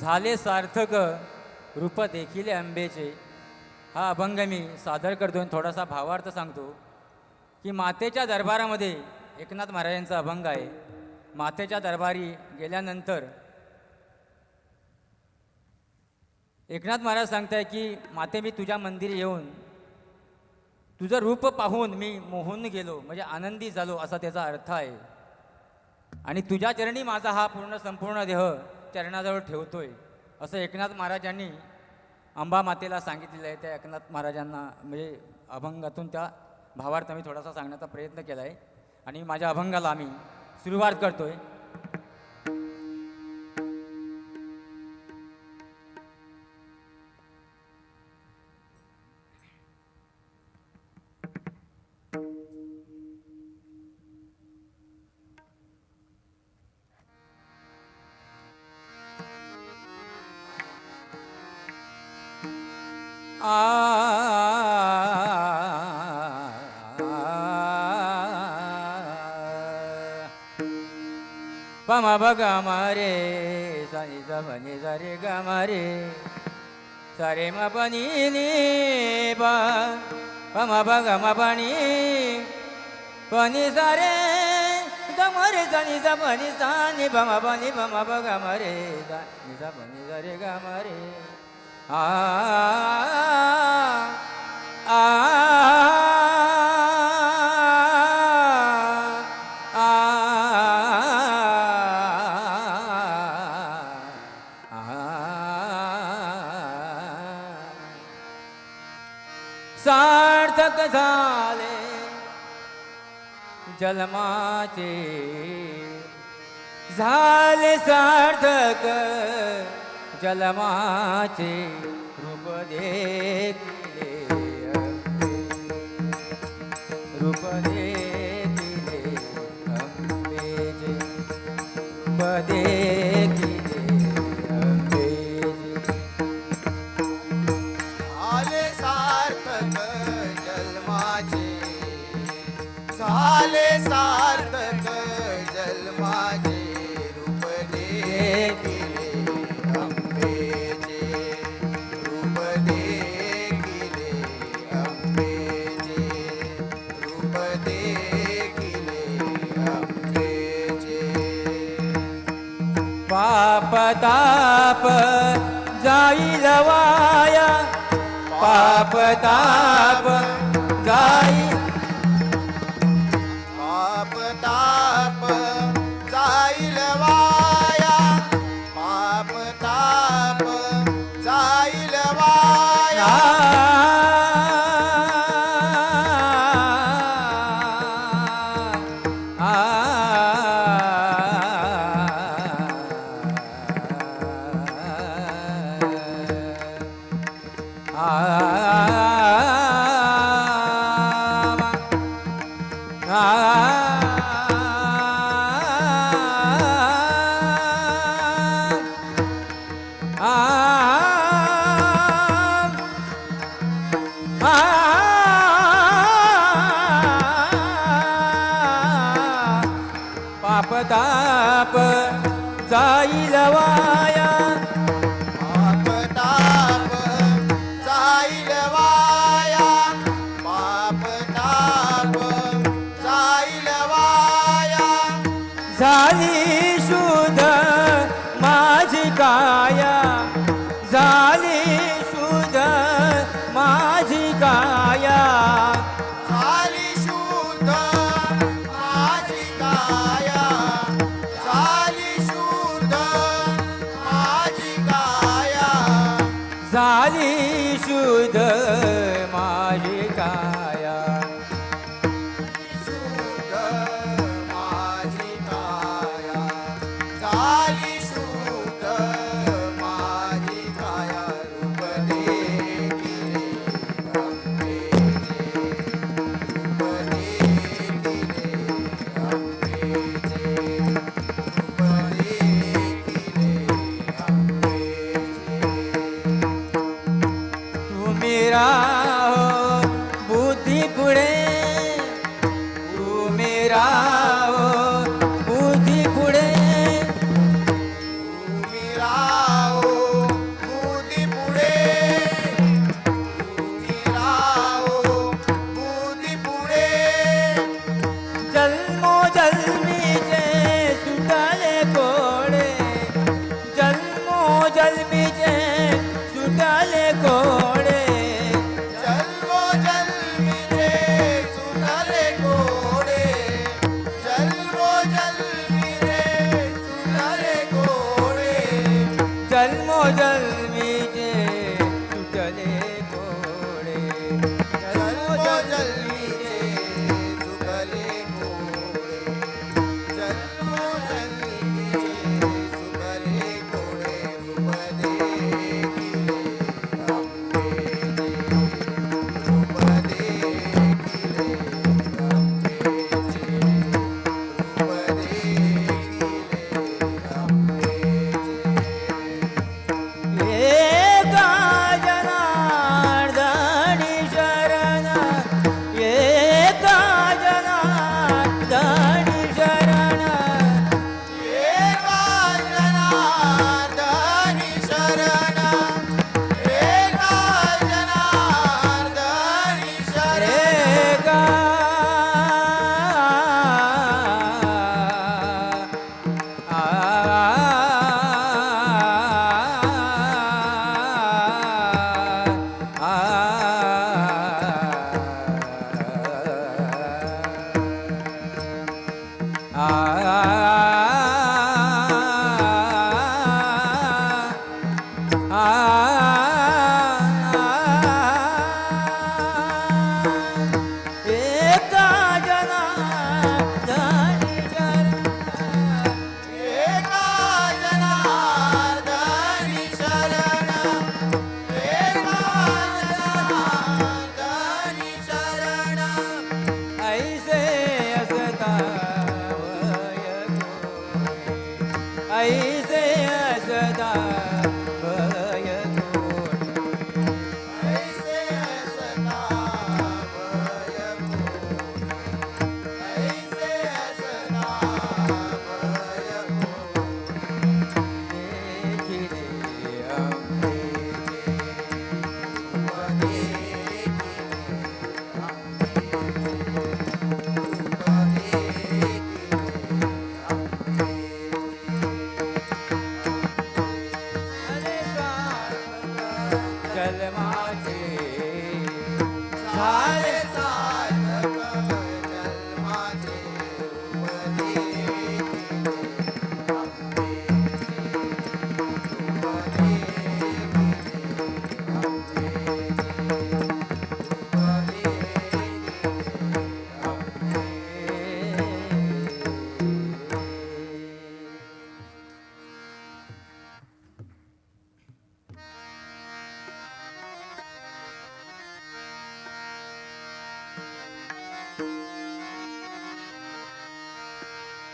झाले सार्थक रूप देखील आंबेचे हा अभंग मी सादर करतो आणि थोडासा भावार्थ सांगतो की मातेच्या दरबारामध्ये एकनाथ महाराजांचा अभंग आहे. मातेच्या दरबारी गेल्यानंतर एकनाथ महाराज सांगताय की माते मी तुझ्या मंदिर येऊन तुझं रूप पाहून मी मोहून गेलो म्हणजे आनंदी झालो असा त्याचा अर्थ आहे. आणि तुझ्या चरणी माझा हा पूर्ण संपूर्ण देह चरणाजवळ ठेवतोय. असं एकनाथ महाराजांनी अंबा मातेला सांगितलेलं आहे. त्या एकनाथ महाराजांना म्हणजे अभंगातून त्या भावार्थ मी थोडासा सांगण्याचा प्रयत्न केला आहे आणि माझ्या अभंगाला आम्ही सुरुवात करतो आहे పమ భగమరే సని సని సరి గమరే సరి మ పని పమ భగమ పని పని సరే గమరే సని సని సాని పమ పని పమ భగమరే సని సని సరి గమరే सार्थक झाले जलमाचे झाले सार्थक जलमाचे रूप देखिले रूप देखिले अंबेचे देखिले ताप जाईल वाया. पाप ताप जाई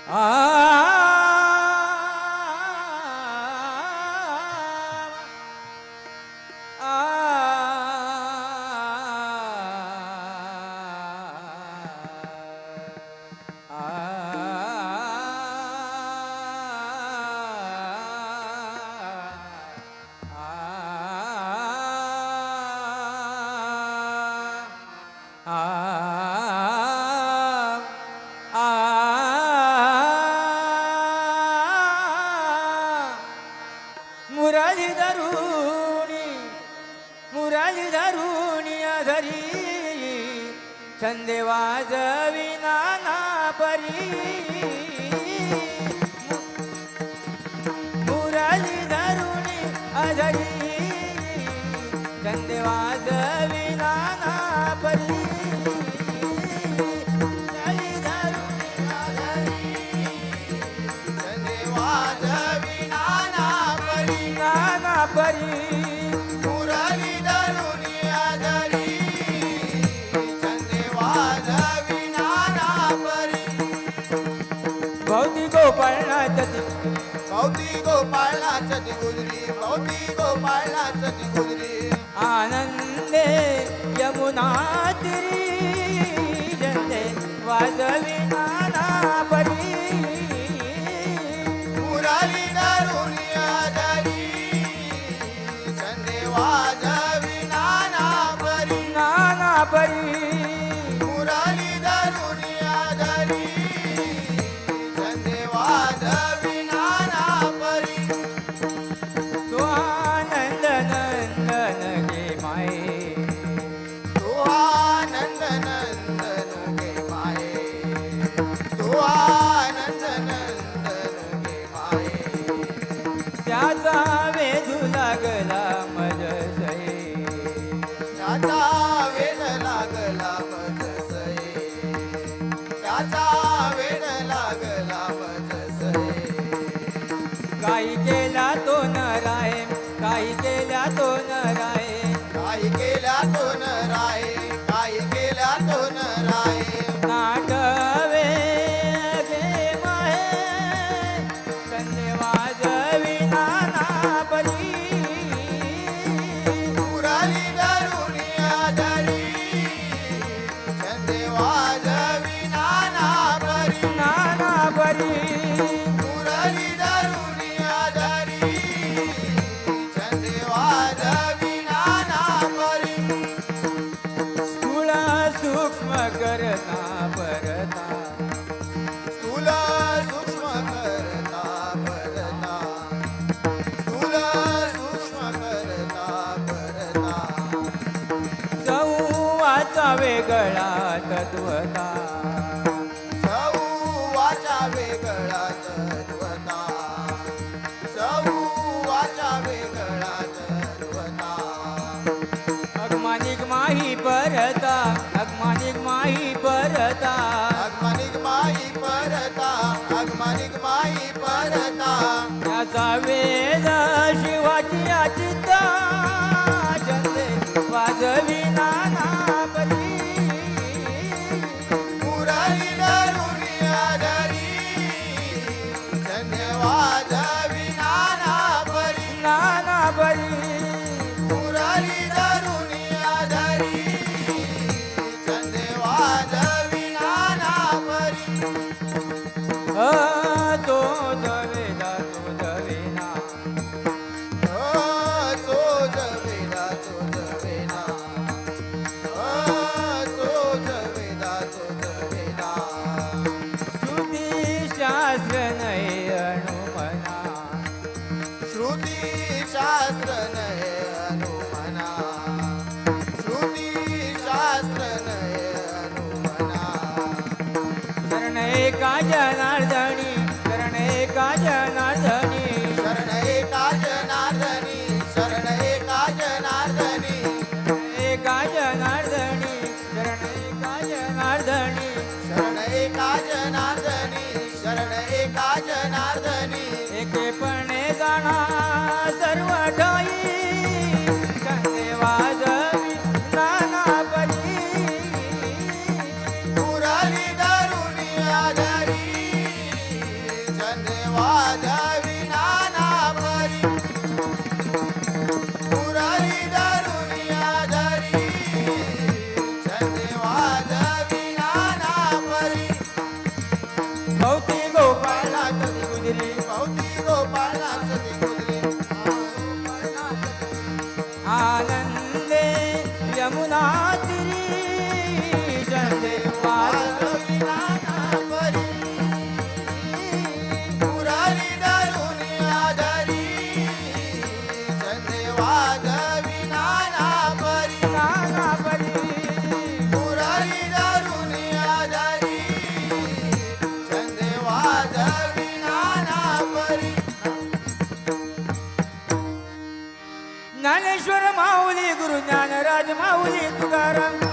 啊。छंदे वाजविना ना परी. मुरली धरुणी अजरी. छंदे वाजविना ना परी. गोपाळाची गुजरी भोवती गोपाळाची आनंदे यमुना तिरी जनते परता परता. তা जनार्दनी शरण एका जनार्दनी शरण एका जनार्दनी शरण एका जनार्दनी एका जनार्दनी शरण एका जनार्दनी शरण एका जनार्दनी शरण एका जनार्दनी maulito garam